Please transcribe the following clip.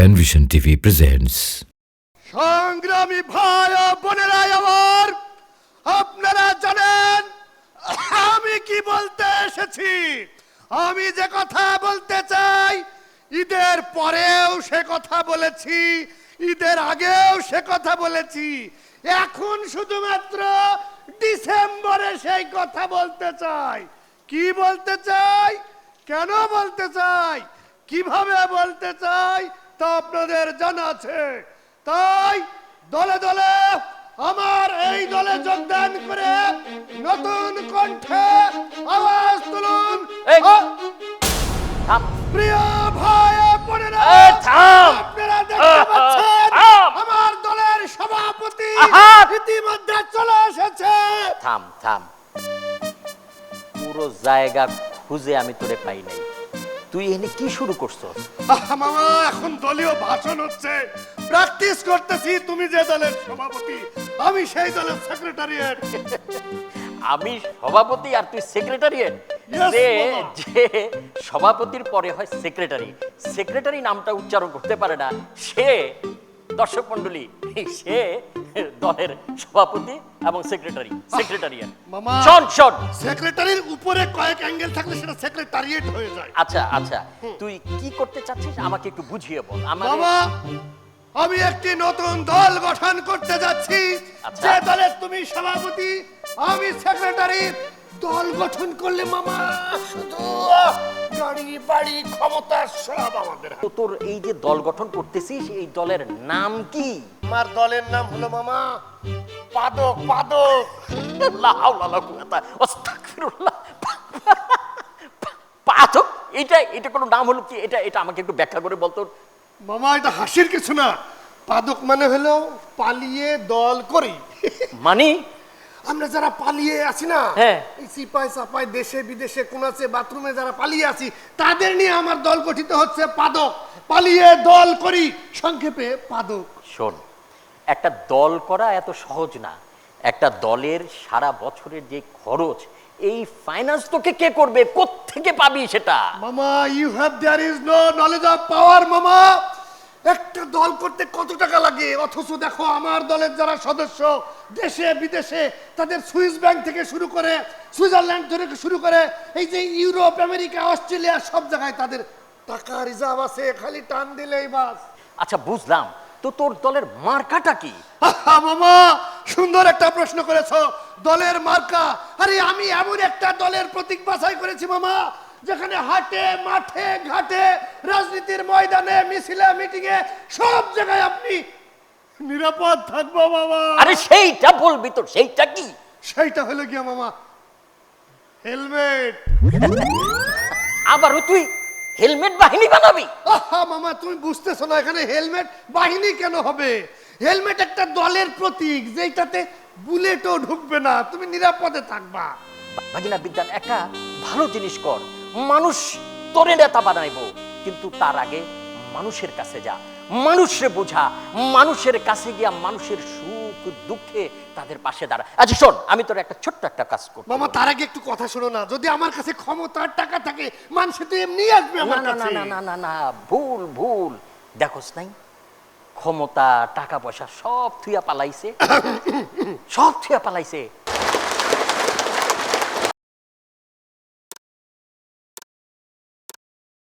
Panvision TV presents সংগ্রামী ভাই ও বোনেরা আমার, আপনারা জানেন, আমি কি বলতে এসেছি? আমি যে কথা বলতে চাই, ঈদের পরেও সে কথা বলেছি, ঈদের আগেও সে কথা বলেছি। এখন শুধুমাত্র ডিসেম্বরে সেই কথা বলতে চাই। কি বলতে চাই? কেন বলতে চাই? কীভাবে বলতে চাই? তা আপনাদের জানা আছে। তাই দলে দলে আমার এই দলে যোগদান করে নতুন কণ্ঠে আওয়াজ তুলুন। প্রিয় ভাই বোনেরা থাম! আপনারা দেখতে পাচ্ছেন! আমার দলের সভাপতি! ইতিমধ্যে চলে এসেছে। থাম থাম। পুরো জায়গা খুঁজে আমি তোরে পাই নাই। তুই এনে কি শুরু করছস? মামা এখন দলীয় ভাষণ হচ্ছে। প্র্যাকটিস করতেছি তুমি যে দলের সভাপতি আমি সেই দলের সেক্রেটারিয়েট আমি সভাপতি আর তুই সেক্রেটারিয়েট যে যে সভাপতির পরে হয় সেক্রেটারি সেক্রেটারি নামটা উচ্চারণ করতে পারে না। সে দর্শক মন্ডলী সে দলের সভাপতি এবং সেক্রেটারি সেক্রেটারিয়েট মামা। শোন শোন। সেক্রেটারির উপরে কয়েক অ্যাঙ্গেল থাকলে সেটা সেক্রেটারিয়েট হয়ে যায়। আচ্ছা আচ্ছা। তুই কি করতে চাচ্ছিস? আমাকে একটু বুঝিয়ে বল। মামা আমি একটি নতুন দল গঠন করতে যাচ্ছি। আচ্ছা। যে দলের তুমি সভাপতি আমি সেক্রেটারি দল গঠন করলে মামা শুধু গাড়ি বাড়ি ক্ষমতা সব আমাদের তোর এই যে দল গঠন করতেছিস এই দলের নাম কি? আমার দলের নাম হলো মামা পাদক পাদক। এটা এটা কোনো নাম হলো কি? এটা এটা আমাকে একটু ব্যাখ্যা করে বলতো। মামা এটা হাসির কিছু না। পাদক মানে হলো পালিয়ে দল করি। মানে? আমরা যারা পালিয়ে আছি না হ্যাঁ। এই সিপাই সাপাই দেশে বিদেশে কোন আছে বাথরুমে যারা পালিয়ে আছি তাদের নিয়ে আমার দল গঠিত হচ্ছে পাদক। পালিয়ে দল করি। সংক্ষেপে পাদক। শোন একটা দল করা এত সহজ না। একটা দলের সারা বছরের যে খরচ এই ফাইন্যান্স তোকে কে করবে? থেকে পাবি সেটা? মামা you have there is no knowledge of power মামা। একটা দল করতে কত টাকা লাগে? অথচ দেখো আমার দলের যারা সদস্য দেশে বিদেশে তাদের সুইস ব্যাংক থেকে শুরু করে সুইজারল্যান্ড থেকে শুরু করে এই যে ইউরোপ আমেরিকা অস্ট্রেলিয়া সব জায়গায় তাদের টাকা রিজার্ভ আছে খালি টান দিলেই বাস। আচ্ছা বুঝলাম। তো তোর দলের মার্কাটা কি? মামা সুন্দর একটা প্রশ্ন করেছ। দলের মার্কা? আরে আমি এমন একটা দলের প্রতীক বাছাই করেছি মামা যেখানে হাটে মাঠে ঘাটে রাজনীতির ময়দানে মিছিলে মিটিং এ সব জায়গায় আপনি নিরাপদ থাকব মামা। আরে সেইটা বলবি তো সেইটা কি? সেইটা হলো গিয়া মামা হেলমেট। আবারও তুই হেলমেট বাহিনী বানাবি। আহা মামা তুমি বুঝতেছো না এখানে হেলমেট বাহিনী কেন হবে? হেলমেট একটা দলের প্রতীক যেটাতে বুলেটও ঢুকবে না তুমি নিরাপদে থাকবা। ভাগিনা বিদ্যান একটা ভালো জিনিস কর। মানুষ তোরে নেতা বানাইবো কিন্তু তার আগে মানুষের কাছে যা। মানুষরে বোঝা মানুষের কাছে গিয়া মানুষের সুখ দুঃখে তাদের পাশে দাঁড়া। আচ্ছা শোন আমি তোর একটা ছোট্ট একটা কাজ করব মামা তার আগে একটু কথা শোনো না। যদি আমার কাছে ক্ষমতার টাকা থাকে মানুষ তো এমনি আসবে না আমার না কাছে। না না না না ভুল ভুল। দেখোস নাই ক্ষমতা টাকা পয়সা সব থুয়া পালাইছে। সব থুয়া পালাইছে।